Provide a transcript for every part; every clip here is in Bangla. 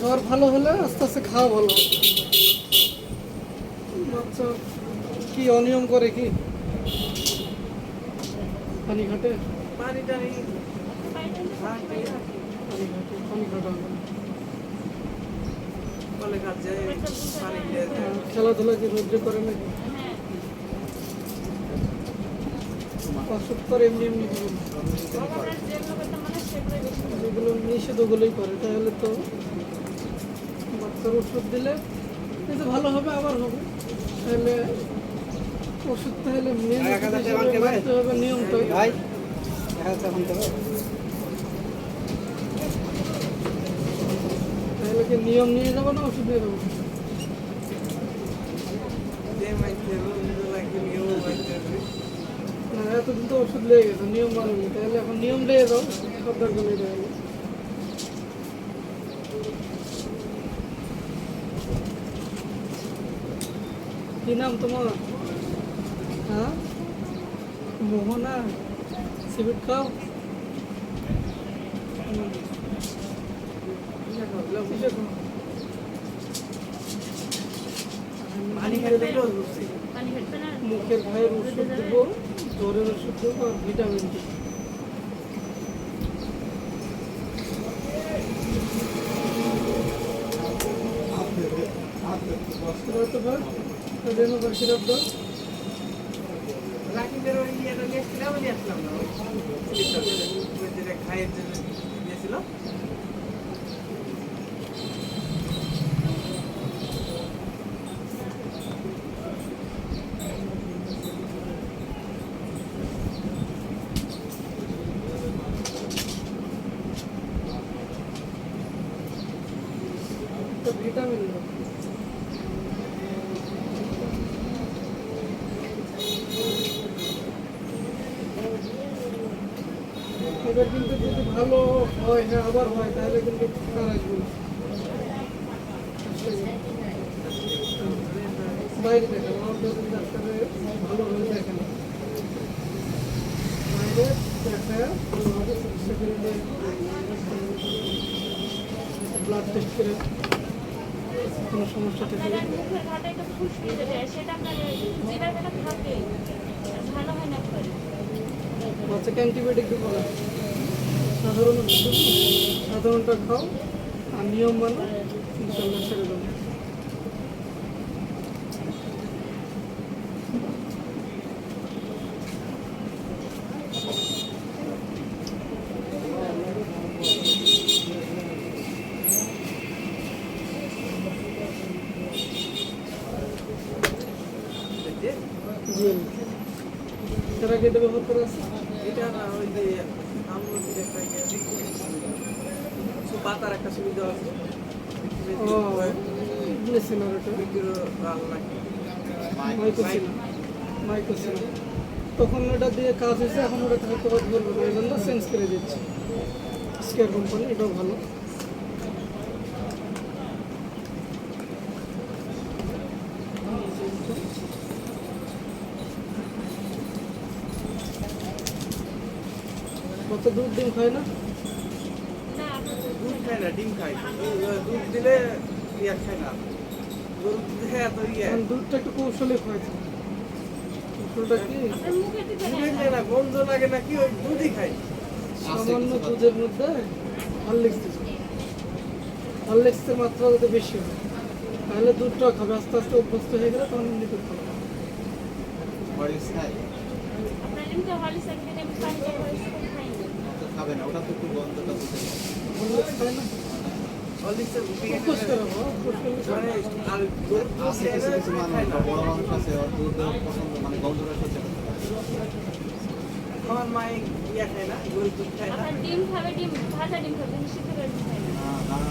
জ্বর ভালো হলে আস্তে আস্তে খাওয়া ভালো। বাচ্চা কি অনিয়ম করে কি? পানি ঘাটে পানি টানি আর খেলাধুলা কি রোদ্রে করে নাকি? ওষুধ করে এমনি এমনি যেগুলো নিষেধ ওগুলোই করে। তাহলে তো বাচ্চার ওষুধ দিলে কিন্তু ভালো হবে আবার হবে। তাহলে ওষুধ তাহলে মেন হবে তাহলে কি নিয়ম নিয়ে যাব না ওষুধ নিয়ে যাব? এতদিন তো ওষুধ লেগে গেছে নিয়ম মানেনি। তাহলে এখন নিয়ম লেগে যাও কি নাম তোমার? হ্যাঁ? মোহনা সিবিট খাও? পানি খেতে মুখের ঘায়ের ওষুধ দেবো জ্বরের ওষুধ দেবো আর ভিটামিন দেবো। খাইয়ের জন্য দিয়েছিল তো ভিটামিন কিন্তু যদি ভালো হয় হ্যাঁ আবার হয় তাহলে কিন্তু আসবে। না। বাইরে দেখেন আমার যদি ডাক্তারে ভালোভাবে দেখেন বাইরে ব্লাড টেস্ট করে কোনো সমস্যা থেকে? বাচ্চাকে অ্যান্টিবায়োটিক দেবো না সাধারণ সাধারণটা খাও আর নিয়ম মানো ইনশাল্লাহ ছেড়ে দেবো করা আছে এটা না ওই যে আমলকির একটা ইয়ে কিছু পাতার একটা সুবিধা আছে। ও তখন ওটা দিয়ে কাজ হয়েছে এখন ওটা না। এই জন্য চেঞ্জ করে দিচ্ছে। স্কেয়ার কোম্পানি এটাও ভালো। কত দুধ ডিম খায় না? না ডিম খায় দুধ দিলে ইয়া খায় না। দুধ ইয়ে। দুধটা একটু কৌশলে খাইছে কৌশলটা কি? না গন্ধ লাগে না কি ওই দুধই খায় সামান্য দুধের মধ্যে হরলিক্স হরলিক্সের মাত্রা যাতে বেশি হয় তাহলে দুধটা খাবে। আস্তে আস্তে অভ্যস্ত হয়ে গেলে তখন এমনি দুধ খাবে। খাবে না ওটা তো খুব গন্ধটা বুঝতে আছে কিছু কিছু বড় মানুষ আমার মা ইয়া খায় না গরুর দুধ খায় না ডিম খাবে খাবে সিদ্ধ করে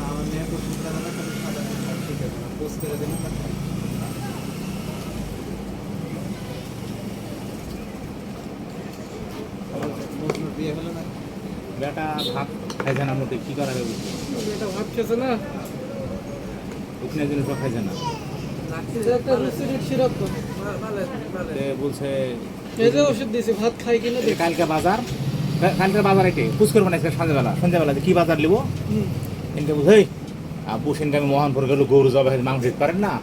আমার মেয়ে তো পোস্ট করে দেন বেটা ভাত খাইছে না মোটে কি করা হবে এটা ভাত খেয়েছে না? খাইছে না। বলছে এই যে ওষুধ দিয়েছি ভাত খাই কিনা কালকে বাজার কা- কালকে বাজার এটি পুষ করব না সন্ধ্যাবেলা সন্ধ্যাবেলা কি বাজার নিবো হুম। বুঝেই আবু সেনকে আমি মোহনপুর গেল গরু হয়েছে, মাংস দিতে পারেন না?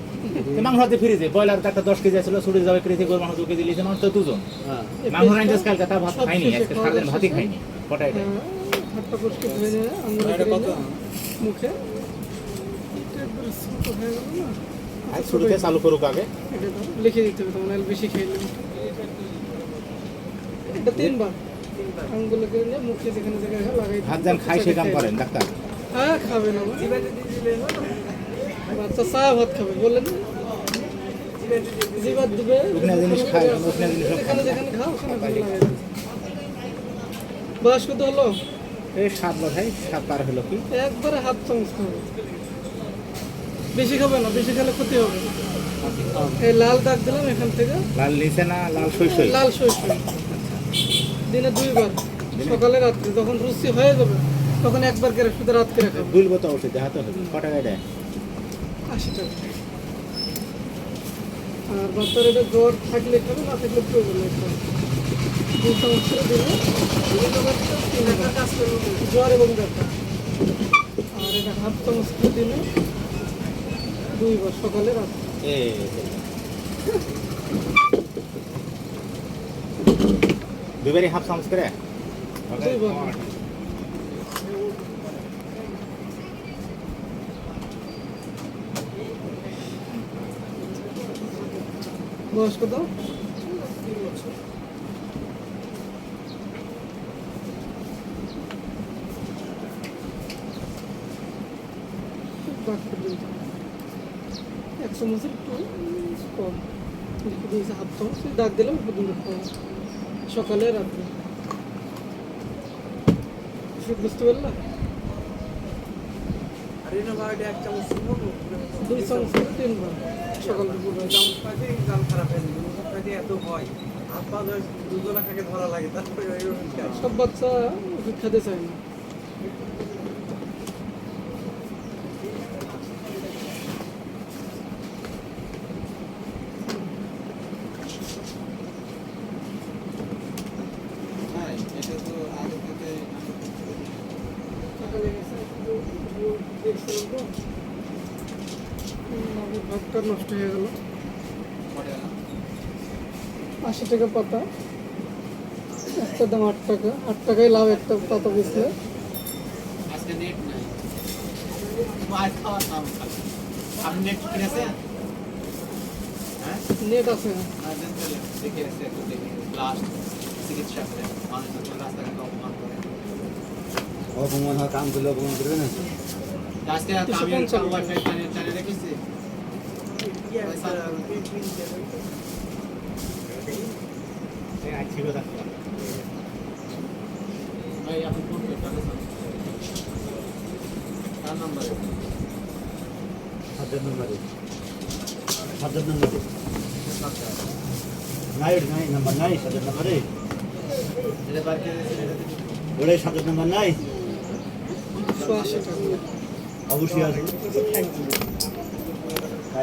মাংস হাতে ফিরেছে ব্রয়লার একটা দশ কেজি আছিল ছুটি করেছে গরু মাংস দু কেজি লিখে মানুষ দুজন। হ্যাঁ। মাংস কালকে তা ভাত খাইনি আজকে সারাদিন ভাতই খাইনি। কটাই হাতটা পরিষ্কার ধুয়ে নিয়ে আঙুলে কত? মুখে। এটা হয়ে চালু করুক আগে। লিখে দিতে হবে তোমার বেশি খেয়ে নেবে এটা তিনবার। তিনবার আঙুলে নিয়ে মুখে যেখানে যেখানে লাগাই ভাত যান খাই সে করেন ডাক্তার। হ্যাঁ খাবে না বাচ্চা চা ভাত খাবে বললেন জিবাত দিবে উকনা জিনিস খায়, জিনিস খাও ওখানে ওখানে লাগাই দিবে বয়স কত হলো? এই সাত বছর সাত পার হলো কি? একবারে হাত খাবে বেশি খাবে না বেশি খেলে ক্ষতি হবে। এই লাল দাগ দিলাম এখান থেকে। লাল নিচে না লাল সই সই? লাল সই সই। দিনে দুইবার সকালে রাত্রে। যখন রুচি হয়ে যাবে তখন একবার করে শুধু রাত করে খাবে। দুলবো তো ওষুধ দেখাতে হবে। কটা গাড়ি আশি টাকা। আর বাচ্চার এটা জ্বর থাকলে খাবে না থাকলে প্রয়োজন নেই। জ্বর এবং ব্যথা আর এটা হাফ চামচ দিলে দুইবার। সকালে রাত্রে হাফ চামচ করে। বয়স কত বাদ করে দিতে হবে। এক চামচের একটু কম। দিয়েছে হাফ চামচ দাগ দিলাম একটু দূরে সকালে রাত্রে। বুঝতে পারলা? আর এই এক চামচ শুকনো দুই চামচ তিনবার সকাল দুপুর। চামচ গাল খারাপ হয়ে এত খায়। সব বাচ্চা ওষুধ খেতে চায় না হ্যাঁ এটা তো আগে থেকে সকালে গেছে, একটু ভোর দেখছিলাম তো। উম, আমার ভাতটা নষ্ট হয়ে গেল পড়ে না আশি টাকা পাতা একটা দাম আট টাকা আট টাকায় লাভ একটা পাতা বেচলে আজকে নেট নাই মাছ খাওয়ার নাম খালি আপনি নেট কিনেছেন হ্যাঁ নেট আছে না না দেন তাহলে দেখে এসে একটু দেখে লাস্ট চিকিৎসা করে মানুষ যখন রাস্তাঘাটে অপমান করে অপমান হয় কাম করলে অপমান করবে না আজকে দুশো আমি পঞ্চান্ন। ওয়াইফাই চ্যানেল চ্যানেল রেখেছি ওটাই সাতের নম্বর নাই অবশ্যই আছে